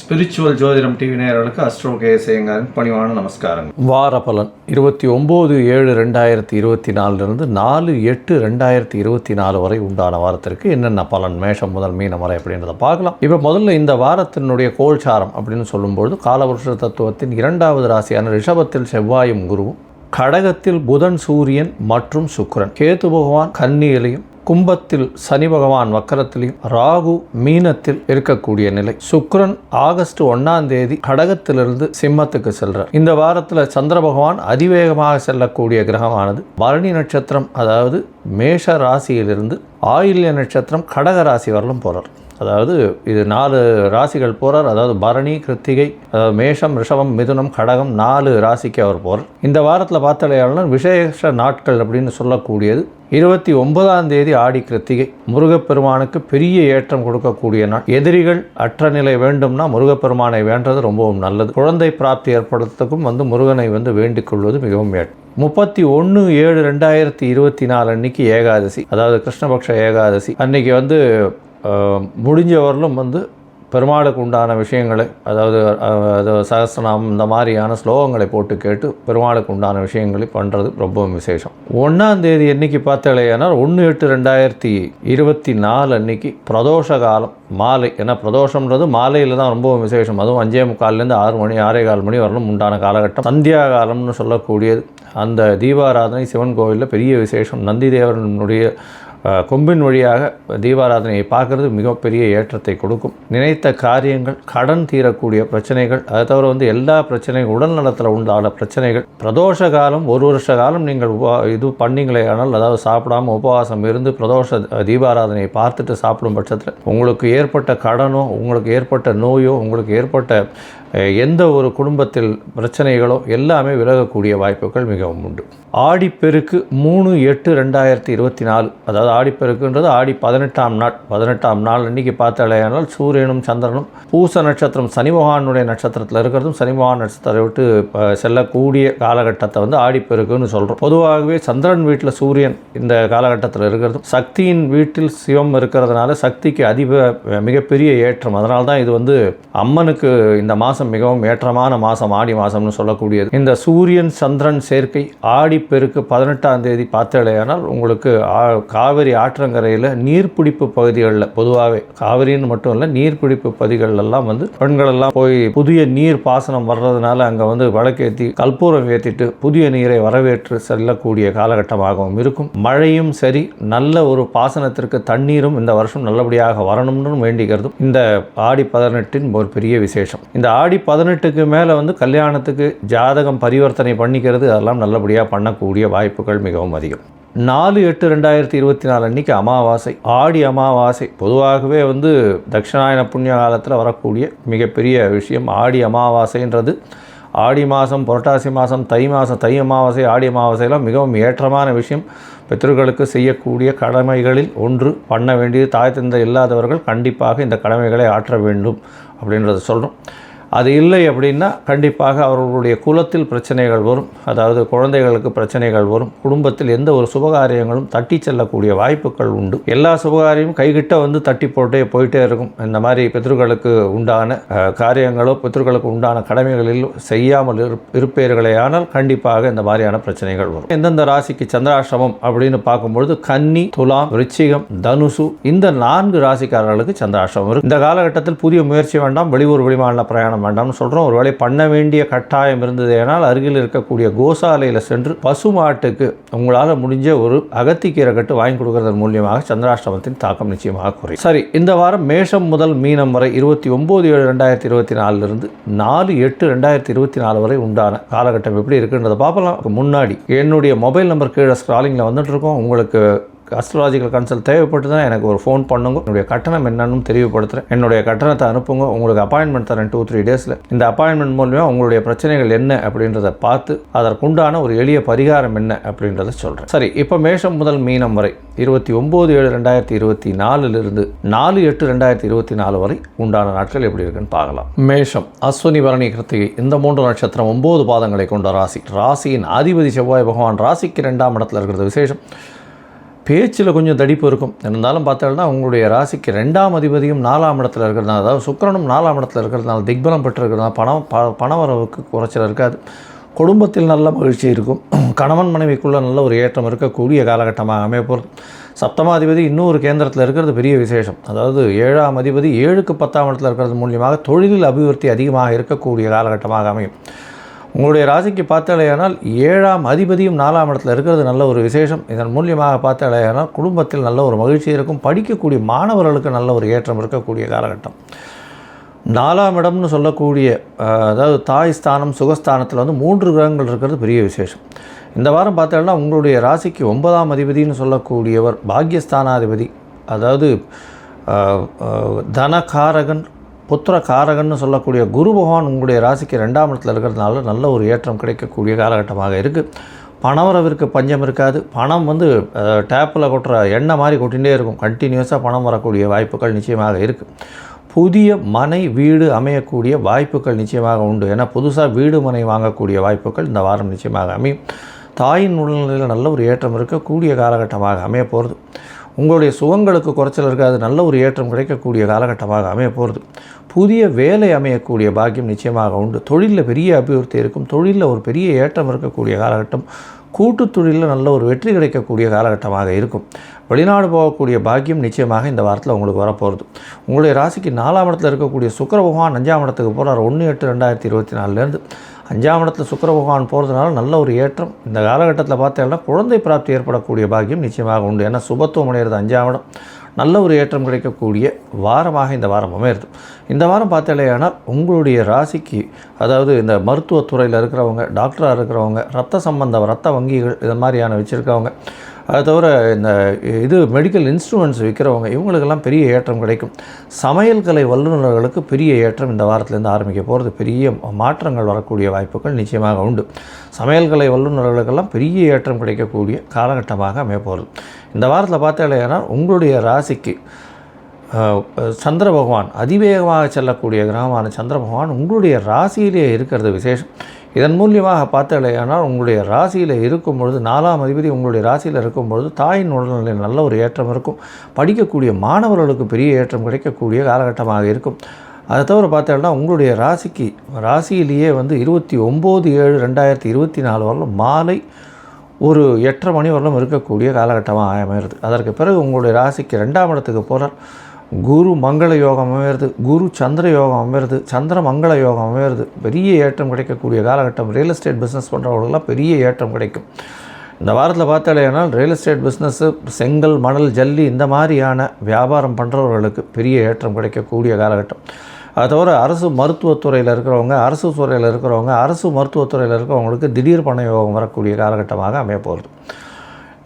Spiritual ஜோதிடம் TV நேயர்களுக்கு astro கேசேங்கரின் பணிவான நமஸ்காரங்கள். வார பலன் இருபத்தி ஒம்பது ஏழு ரெண்டாயிரத்தி இருபத்தி நாலுலேருந்து நாலு எட்டு ரெண்டாயிரத்தி இருபத்தி நாலு வரை உண்டான வாரத்திற்கு என்னென்ன பலன் மேஷம் முதல் மீனம் வரை அப்படின்றத பார்க்கலாம். இப்போ முதல்ல இந்த வாரத்தினுடைய கோல்சாரம் அப்படின்னு சொல்லும்பொழுது காலவருஷ தத்துவத்தின் இரண்டாவது ராசியான ரிஷபத்தில் செவ்வாயும் குருவும் கடகத்தில் புதன் சூரியன் மற்றும் சுக்கரன். கேத்து பகவான் கன்னியிலையும் கும்பத்தில் சனி பகவான் வக்கரத்திலையும் ராகு மீனத்தில் இருக்கக்கூடிய நிலை. சுக்ரன் ஆகஸ்ட் ஒன்னாம் தேதி கடகத்திலிருந்து சிம்மத்துக்கு செல்றார். இந்த வாரத்தில் சந்திர பகவான் அதிவேகமாக செல்லக்கூடிய கிரகமானது. பரணி நட்சத்திரம் அதாவது மேஷ ராசியிலிருந்து ஆயில்ய நட்சத்திரம் கடக ராசி வரலும் போகிறார் அதாவது இது நாலு ராசிகள் போகிறார் அதாவது பரணி கிருத்திகை அதாவது மேஷம் ரிஷபம் மிதுனம் கடகம் நாலு ராசிக்கு அவர் போகிறார் இந்த வாரத்தில் பார்த்தாலேயாளர் விசேஷ நாட்கள் அப்படின்னு சொல்லக்கூடியது. இருபத்தி ஒன்பதாம் தேதி ஆடி கிருத்திகை. முருகப்பெருமானுக்கு பெரிய ஏற்றம் கொடுக்கக்கூடிய நாள். எதிரிகள் அற்ற நிலை வேண்டும்னா முருகப்பெருமானை வேண்டது ரொம்பவும் நல்லது. குழந்தை பிராப்தி ஏற்படுறதுக்கும் வந்து முருகனை வந்து வேண்டிக் கொள்வது மிகவும் ஏற்றம் முப்பத்தி ஒன்று ஏழு ரெண்டாயிரத்தி இருபத்தி நாலு அன்னைக்கு ஏகாதசி. அதாவது கிருஷ்ணபக்ஷ ஏகாதசி. அன்னைக்கு வந்து முடிஞ்ச வரலும் வந்து பெருமாளுக்கு உண்டான விஷயங்களை அதாவது அது சகஸ்ரநாமம் இந்த மாதிரியான ஸ்லோகங்களை போட்டு கேட்டு பெருமாளுக்கு உண்டான விஷயங்களை பண்ணுறது ரொம்பவும் விசேஷம். ஒன்றாம் தேதி என்னைக்கு பார்த்தாலேயானால் ஒன்று எட்டு ரெண்டாயிரத்தி இருபத்தி நாலு அன்னைக்கு பிரதோஷ காலம் மாலை. ஏன்னா பிரதோஷம்ன்றது மாலையில் தான் ரொம்பவும் விசேஷம். அதுவும் அஞ்சே முக்கால்லேருந்து ஆறு மணி ஆறே கால் மணி வரலும் உண்டான காலகட்டம். சந்தியா காலம்னு சொல்லக்கூடியது. அந்த தீபாராதனை சிவன் கோவிலில் பெரிய விசேஷம். நந்தி தேவரனுடைய கொம்பின் வழியாக தீபாராதனையை பார்க்கறது மிகப்பெரிய ஏற்றத்தை கொடுக்கும். நினைத்த காரியங்கள் கடன் தீரக்கூடிய பிரச்சனைகள் அதை தவிர வந்து எல்லா பிரச்சனைகள் உடல் நலத்தில் உண்டான பிரச்சனைகள். பிரதோஷ காலம் ஒரு வருஷ காலம் நீங்கள் உபா இது பண்ணீங்களே ஆனால் அதாவது சாப்பிடாம உபவாசம் இருந்து பிரதோஷ தீபாராதனையை பார்த்துட்டு சாப்பிடும் பட்சத்தில் உங்களுக்கு ஏற்பட்ட கடனோ உங்களுக்கு ஏற்பட்ட நோயோ உங்களுக்கு ஏற்பட்ட எந்த ஒரு குடும்பத்தில் பிரச்சனைகளோ எல்லாமே விலகக்கூடிய வாய்ப்புகள் மிகவும் உண்டு. ஆடிப்பெருக்கு மூணு எட்டு ரெண்டாயிரத்தி இருபத்தி நாலு அதாவது ஆடிப்பெருக்குன்றது ஆடி பதினெட்டாம் நாள் பதினெட்டாம் நாள் அன்றைக்கி பார்த்தாலேயானால் சூரியனும் சந்திரனும் பூச நட்சத்திரம் சனிமகானுடைய நட்சத்திரத்தில் இருக்கிறதும் சனிமகான் நட்சத்திரத்தை விட்டு செல்லக்கூடிய காலகட்டத்தை வந்து ஆடிப்பெருக்குன்னு சொல்கிறோம் பொதுவாகவே சந்திரன் வீட்டில் சூரியன் இந்த காலகட்டத்தில் இருக்கிறதும் சக்தியின் வீட்டில் சிவம் இருக்கிறதுனால சக்திக்கு அதிக மிகப்பெரிய ஏற்றம். அதனால தான் இது வந்து அம்மனுக்கு இந்த மாதம் மிகவும் ஏற்றமான மாதம் ஆடி மாதம்னு சொல்லக்கூடியது. இந்த சூரியன் சந்திரன் சேர்க்கை ஆடிப்பெருக்கு பதினெட்டாம் தேதி பார்த்தேலையானால் உங்களுக்கு காவிரி ஆற்றங்கரையில் நீர்பிடிப்பு பகுதிகளில் பொதுவாகவே காவிரின்னு மட்டும் இல்லை நீர்பிடிப்பு பகுதிகள் எல்லாம் வந்து பெண்கள் எல்லாம் போய் புதிய நீர் பாசனம் வர்றதுனால அங்கே வந்து வழக்கேற்றி கற்பூரம் ஏற்றிட்டு புதிய நீரை வரவேற்று செல்லக்கூடிய காலகட்டமாகவும் இருக்கும். மழையும் சரி நல்ல ஒரு பாசனத்திற்கு தண்ணீரும் இந்த வருஷம் நல்லபடியாக வரணும்னு வேண்டிக்கிறதும் இந்த ஆடி பதினெட்டின் ஒரு பெரிய விசேஷம். இந்த ஆடி ஆடி பதினெட்டுக்கு மேலே வந்து கல்யாணத்துக்கு ஜாதகம் பரிவர்த்தனை பண்ணிக்கிறது அதெல்லாம் நல்லபடியாக பண்ணக்கூடிய வாய்ப்புகள் மிகவும் அதிகம். நாலு எட்டு ரெண்டாயிரத்தி இருபத்தி நாலு அன்னைக்கு அமாவாசை. ஆடி அமாவாசை. பொதுவாகவே வந்து தட்சிணாயன புண்ணிய காலத்தில் வரக்கூடிய மிகப்பெரிய விஷயம் ஆடி அமாவாசைன்றது. ஆடி மாதம் புரட்டாசி மாதம் தை மாதம் தை அமாவாசை ஆடி அமாவாசையெல்லாம் மிகவும் ஏற்றமான விஷயம். பித்தர்களுக்கு செய்யக்கூடிய கடமைகளில் ஒன்று பண்ண வேண்டியது தாய் தந்தை இல்லாதவர்கள் கண்டிப்பாக இந்த கடமைகளை ஆற்ற வேண்டும் அப்படின்றத சொல்கிறோம் அது இல்லை அப்படின்னா கண்டிப்பாக அவர்களுடைய குலத்தில் பிரச்சனைகள் வரும். அதாவது குழந்தைகளுக்கு பிரச்சனைகள் வரும். குடும்பத்தில் எந்த ஒரு சுபகாரியங்களும் தட்டி செல்லக்கூடிய வாய்ப்புகள் உண்டு. எல்லா சுபகாரியமும் கைகிட்ட வந்து தட்டி போட்டே போயிட்டே இருக்கும். இந்த மாதிரி பித்ருக்களுக்கு உண்டான காரியங்களோ பித்ருக்களுக்கு உண்டான கடமைகளில் செய்யாமல் இரு ஆனால் கண்டிப்பாக இந்த மாதிரியான பிரச்சனைகள் வரும். எந்தெந்த ராசிக்கு சந்திராசிரமம் அப்படின்னு பார்க்கும்பொழுது கன்னி துலாம் ரிச்சிகம் தனுசு இந்த நான்கு ராசிக்காரர்களுக்கு சந்திராசிரமம் இருக்கும் இந்த காலகட்டத்தில் புதிய முயற்சி வேண்டாம். வெளியூர் வெளிமாநில பிரயாணம் வேண்டாம்னு சொல்கிறோம் ஒருவேளை பண்ண வேண்டிய கட்டாயம் இருந்தது இருந்ததேனால் அருகில் இருக்கக்கூடிய கோசாலையில் சென்று பசுமாட்டுக்கு உங்களால் முடிஞ்ச ஒரு அகத்திக்கீரை கட்டு வாங்கி கொடுக்கறதன் மூலியமாக சந்திராஷ்டமத்தின் தாக்கம் நிச்சயமாக குறையும். சரி இந்த வாரம் மேஷம் முதல் மீனம் வரை இருபத்தி ஒம்பது ஏழு ரெண்டாயிரத்தி இருபத்தி நாலுலேருந்து நாலு எட்டு ரெண்டாயிரத்தி இருபத்தி நாலு வரை உண்டான காலகட்டம் எப்படி இருக்குன்றதை பார்க்கலாம் முன்னாடி என்னுடைய மொபைல் நம்பர் கீழே ஸ்க்ராலிங்கில் வந்துட்டு இருக்கோம். உங்களுக்கு அஸ்ட்ராலஜிக்கல் கன்சல்ட் தேவைப்பட்டுதுன்னா எனக்கு ஒரு ஃபோன் பண்ணுங்க. என்னுடைய கட்டணம் என்னன்னு தெரியப்படுத்துகிறேன் என்னுடைய கட்டணத்தை அனுப்புங்க. உங்களுக்கு அப்பாயின்மெண்ட் தரேன் டூ த்ரீ டேஸில் இந்த அப்பாயின்மெண்ட் மூலியமாக உங்களுடைய பிரச்சனைகள் என்ன அப்படின்றத பார்த்து அதற்குண்டான ஒரு எளிய பரிகாரம் என்ன அப்படின்றத சொல்கிறேன் சரி இப்போ மேஷம் முதல் மீனம் வரை இருபத்தி ஒம்பது ஏழு ரெண்டாயிரத்தி இருபத்தி நாலுலேருந்து நாலு எட்டு ரெண்டாயிரத்தி இருபத்தி நாலு வரை உண்டான நாட்கள் எப்படி இருக்குன்னு பார்க்கலாம். மேஷம் அஸ்வினி பரணி கிருத்திகை இந்த மூன்று நட்சத்திரம் ஒம்பது பாதங்களை கொண்ட ராசி. ராசியின் அதிபதி செவ்வாய் பகவான் ராசிக்கு ரெண்டாம் இடத்துல இருக்கிறது விசேஷம். பேச்சில் கொஞ்சம் தடிப்பு இருக்கும். இருந்தாலும் பார்த்தோம்னா உங்களுடைய ராசிக்கு ரெண்டாம் அதிபதியும் நாலாம் இடத்துல இருக்கிறதுனால அதாவது சுக்கிரனும் நாலாம் இடத்துல இருக்கிறதுனால திக்பலம் பெற்றிருக்கிறதுனால பணம் ப பணவரவுக்கு குறைச்சல் இருக்காது. குடும்பத்தில் நல்ல மகிழ்ச்சி இருக்கும். கணவன் மனைவிக்குள்ளே நல்ல ஒரு ஏற்றம் இருக்கக்கூடிய காலகட்டமாக அமைய போகிறது சப்தமாதிபதி இன்னொரு கேந்திரத்தில் இருக்கிறது பெரிய விசேஷம். அதாவது ஏழாம் அதிபதி ஏழுக்கு பத்தாம் இடத்துல இருக்கிறது மூலியமாக தொழிலில் அபிவிருத்தி அதிகமாக இருக்கக்கூடிய காலகட்டமாக அமையும். உங்களுடைய ராசிக்கு பார்த்தாலேயானால் ஏழாம் அதிபதியும் நாலாம் இடத்துல இருக்கிறது நல்ல ஒரு விசேஷம். இதன் மூலியமாக பார்த்தாலேயானால் குடும்பத்தில் நல்ல ஒரு மகிழ்ச்சி இருக்கும். படிக்கக்கூடிய மாணவர்களுக்கு நல்ல ஒரு ஏற்றம் இருக்கக்கூடிய காலகட்டம். நாலாம் இடம்னு சொல்லக்கூடிய அதாவது தாய் ஸ்தானம் சுகஸ்தானத்தில் வந்து மூன்று கிரகங்கள் இருக்கிறது பெரிய விசேஷம். இந்த வாரம் பார்த்தோம்னா உங்களுடைய ராசிக்கு ஒன்பதாம் அதிபதினு சொல்லக்கூடியவர் பாக்யஸ்தானாதிபதி. அதாவது தனகாரகன் புத்திர காரகன்னு சொல்லக்கூடிய குரு பகவான் உங்களுடைய ராசிக்கு ரெண்டாம் இடத்துல இருக்கிறதுனால நல்ல ஒரு ஏற்றம் கிடைக்கக்கூடிய காலகட்டமாக இருக்குது பணவரவிற்கு பஞ்சம் இருக்காது. பணம் வந்து டேப்பில் கொட்டுற எண்ணெய் மாதிரி கொட்டிகிட்டே இருக்கும். கண்டினியூஸாக பணம் வரக்கூடிய வாய்ப்புகள் நிச்சயமாக இருக்குது புதிய மனை வீடு அமையக்கூடிய வாய்ப்புகள் நிச்சயமாக உண்டு. ஏன்னா புதுசாக வீடு மனை வாங்கக்கூடிய வாய்ப்புகள் இந்த வாரம் நிச்சயமாக அமையும். தாயின் உடல்நிலையில் நல்ல ஒரு ஏற்றம் இருக்கக்கூடிய காலகட்டமாக அமைய போகிறது உங்களுடைய சுகங்களுக்கு குறைச்சல் இருக்காது. நல்ல ஒரு ஏற்றம் கிடைக்கக்கூடிய காலகட்டமாக அமைய போகிறது புதிய வேலை அமையக்கூடிய பாக்கியம் நிச்சயமாக உண்டு. தொழிலில் பெரிய அபிவிருத்தி இருக்கும். தொழிலில் ஒரு பெரிய ஏற்றம் இருக்கக்கூடிய காலகட்டம் கூட்டு தொழிலில் நல்ல ஒரு வெற்றி கிடைக்கக்கூடிய காலகட்டமாக இருக்கும். வெளிநாடு போகக்கூடிய பாக்கியம் நிச்சயமாக இந்த வாரத்தில் உங்களுக்கு வரப்போகிறது உங்களுடைய ராசிக்கு நாலாம் இடத்துல இருக்கக்கூடிய சுக்கர பகவான் அஞ்சாம் இடத்துக்கு போகிறார் ஒன்று எட்டு ரெண்டாயிரத்தி இருபத்தி நாலுலேருந்து அஞ்சாம் இடத்துல சுக்கர பகவான் போகிறதுனால நல்ல ஒரு ஏற்றம். இந்த காலகட்டத்தில் பார்த்தீங்கன்னா குழந்தை பிராப்தி ஏற்படக்கூடிய பாக்கியம் நிச்சயமாக உண்டு. ஏன்னா சுபத்துவம் அடைகிறது அஞ்சாம் இடம். நல்ல ஒரு ஏற்றம் கிடைக்கக்கூடிய வாரமாக இந்த வாரம் அமையிறது. இந்த வாரம் பார்த்தாலேயானால் உங்களுடைய ராசிக்கு அதாவது இந்த மருத்துவத்துறையில் இருக்கிறவங்க டாக்டராக இருக்கிறவங்க ரத்த சம்பந்த ரத்த வங்கிகள் இது மாதிரியான வச்சுருக்கவங்க அது தவிர இந்த இது மெடிக்கல் இன்ஸ்ட்ருமெண்ட்ஸ் விற்கிறவங்க இவங்களுக்கெல்லாம் பெரிய ஏற்றம் கிடைக்கும். சமையல் கலை வல்லுநர்களுக்கு பெரிய ஏற்றம் இந்த வாரத்திலேருந்து ஆரம்பிக்க போகிறது பெரிய மாற்றங்கள் வரக்கூடிய வாய்ப்புகள் நிச்சயமாக உண்டு. சமையல் கலை வல்லுநர்களுக்கெல்லாம் பெரிய ஏற்றம் கிடைக்கக்கூடிய காலகட்டமாக அமைய போகிறது இந்த வாரத்தில் பார்த்தாலேனா உங்களுடைய ராசிக்கு சந்திர பகவான் அதிவேகமாக செல்லக்கூடிய கிரகமான சந்திர பகவான் உங்களுடைய ராசியிலே இருக்கிறது விசேஷம். இதன் மூலியமாக பார்த்தாலேயானால் உங்களுடைய ராசியில் இருக்கும் பொழுது நாலாம் அதிபதி உங்களுடைய ராசியில் இருக்கும் பொழுது தாயின் உடல்நிலையில் நல்ல ஒரு ஏற்றம் இருக்கும். படிக்கக்கூடிய மாணவர்களுக்கு பெரிய ஏற்றம் கிடைக்கக்கூடிய காலகட்டமாக இருக்கும். அதை தவிர பார்த்தோம்னா உங்களுடைய ராசிக்கு ராசியிலேயே வந்து இருபத்தி ஒம்பது ஏழு ரெண்டாயிரத்தி இருபத்தி நாலு வரலும் மாலை ஒரு எட்டரை மணி வரலும் இருக்கக்கூடிய காலகட்டமாக அமையிறது அதற்கு பிறகு உங்களுடைய ராசிக்கு ரெண்டாம் இடத்துக்கு போகிறார் குரு மங்கள யோகம் அமையிறது குரு சந்திர யோகம் அமையிறது சந்திர மங்கள யோகம் அமையிறது பெரிய ஏற்றம் கிடைக்கக்கூடிய காலகட்டம் ரியல் எஸ்டேட் பிஸ்னஸ் பண்ணுறவங்களுக்குலாம் பெரிய ஏற்றம் கிடைக்கும். இந்த வாரத்தில் பார்த்தாலேனால் ரியல் எஸ்டேட் பிஸ்னஸ்ஸு செங்கல் மணல் ஜல்லி இந்த மாதிரியான வியாபாரம் பண்ணுறவர்களுக்கு பெரிய ஏற்றம் கிடைக்கக்கூடிய காலகட்டம். அது தவிர அரசு மருத்துவத்துறையில் இருக்கிறவங்க அரசு துறையில் இருக்கிறவங்க அரசு மருத்துவத்துறையில் இருக்கிறவங்களுக்கு திடீர் பண யோகம் வரக்கூடிய காலகட்டமாக அமைய போகிறது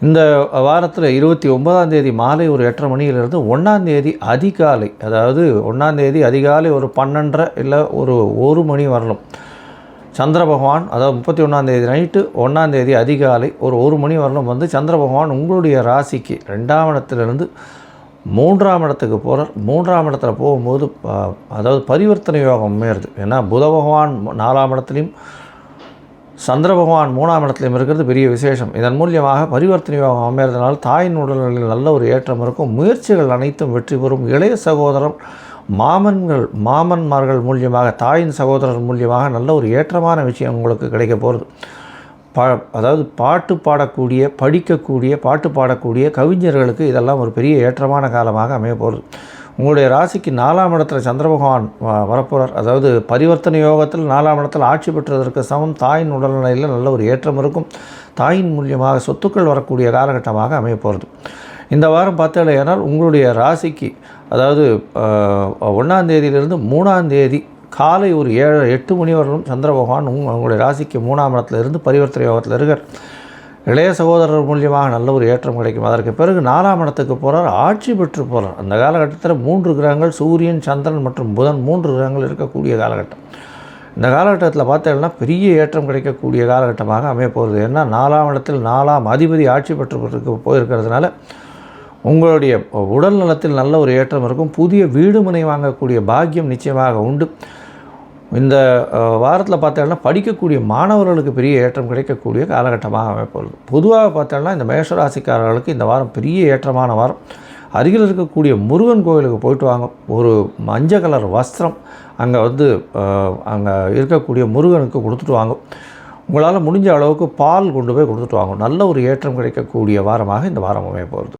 இந்த வாரத்தில் இருபத்தி ஒன்பதாம் தேதி மாலை ஒரு எட்டரை மணியிலிருந்து ஒன்றாம் தேதி அதிகாலை அதாவது ஒன்றாம் தேதி அதிகாலை ஒரு பன்னெண்டரை இல்லை ஒரு ஒரு மணி வரலும் சந்திர பகவான் அதாவது முப்பத்தி ஒன்றாந்தேதி நைட்டு ஒன்றாந்தேதி அதிகாலை ஒரு ஒரு மணி வரலும் வந்து சந்திர பகவான் உங்களுடைய ராசிக்கு ரெண்டாம் இடத்துலேருந்து மூன்றாம் இடத்துக்கு போகிறார் மூன்றாம் இடத்துல போகும்போது அதாவது பரிவர்த்தனை யோகம் உண்மையிறது ஏன்னா புத பகவான் நாலாம் இடத்துலையும் சந்திர பகவான் மூணாம் இடத்துலையும் இருக்கிறது பெரிய விசேஷம். இதன் மூலியமாக பரிவர்த்தனை யோகம் அமைகிறதுனால தாயின் உடல்நிலையில் நல்ல ஒரு ஏற்றம் இருக்கும். முயற்சிகள் அனைத்தும் வெற்றி பெறும். இளைய சகோதரன் மாமன்கள் மாமன்மார்கள் மூலியமாக தாயின் சகோதரர் மூலியமாக நல்ல ஒரு ஏற்றமான விஷயம் உங்களுக்கு கிடைக்க போகிறது பா அதாவது பாட்டு பாடக்கூடிய படிக்கக்கூடிய பாட்டு பாடக்கூடிய கவிஞர்களுக்கு இதெல்லாம் ஒரு பெரிய ஏற்றமான காலமாக அமைய போகிறது உங்களுடைய ராசிக்கு நாலாம் இடத்துல சந்திர பகவான் வரப்போகிறார் அதாவது பரிவர்த்தனை யோகத்தில் நாலாம் இடத்தில் ஆட்சி பெற்றதற்கு சமம். தாயின் உடல்நிலையில் நல்ல ஒரு ஏற்றம் இருக்கும். தாயின் மூலியமாக சொத்துக்கள் வரக்கூடிய காலகட்டமாக அமைய போகிறது இந்த வாரம் பார்த்தேனால் உங்களுடைய ராசிக்கு அதாவது ஒன்றாம் தேதியிலிருந்து மூணாம் தேதி காலை ஒரு ஏழு எட்டு மணி வரலும் சந்திர பகவான் உங்களுடைய ராசிக்கு மூணாம் இடத்துல இருந்து பரிவர்த்தனை யோகத்தில் இருக்கார். இளைய சகோதரர் மூலியமாக நல்ல ஒரு ஏற்றம் கிடைக்கும். அதற்கு பிறகு நாலாம் இடத்துக்கு போகிறார் ஆட்சி பெற்று போகிறார் அந்த காலகட்டத்தில் மூன்று கிரகங்கள் சூரியன் சந்திரன் மற்றும் புதன் மூன்று கிரகங்கள் இருக்கக்கூடிய காலகட்டம். இந்த காலகட்டத்தில் பார்த்தீங்கன்னா பெரிய ஏற்றம் கிடைக்கக்கூடிய காலகட்டமாக அமைய போகிறது ஏன்னா நாலாம் இடத்தில் நாலாம் அதிபதி ஆட்சி பெற்று போயிருக்கிறதுனால உங்களுடைய உடல் நலத்தில் நல்ல ஒரு ஏற்றம் இருக்கும். புதிய வீடு மனை வாங்கக்கூடிய பாக்கியம் நிச்சயமாக உண்டு. இந்த வாரத்தில் பார்த்தோம்னா படிக்கக்கூடிய மாணவர்களுக்கு பெரிய ஏற்றம் கிடைக்கக்கூடிய காலகட்டமாக அமைப்பது. பொதுவாக பார்த்தோம்னா இந்த மேஷராசிக்காரர்களுக்கு இந்த வாரம் பெரிய ஏற்றமான வாரம். அருகில் இருக்கக்கூடிய முருகன் கோயிலுக்கு போயிட்டு வாங்க. ஒரு மஞ்சள் கலர் வஸ்திரம் அங்கே வந்து அங்கே இருக்கக்கூடிய முருகனுக்கு கொடுத்துட்டு வாங்க. உங்களால் முடிஞ்ச அளவுக்கு பால் கொண்டு போய் கொடுத்துட்டு வாங்க. நல்ல ஒரு ஏற்றம் கிடைக்கக்கூடிய வாரமாக இந்த வாரம் அமைய போகிறது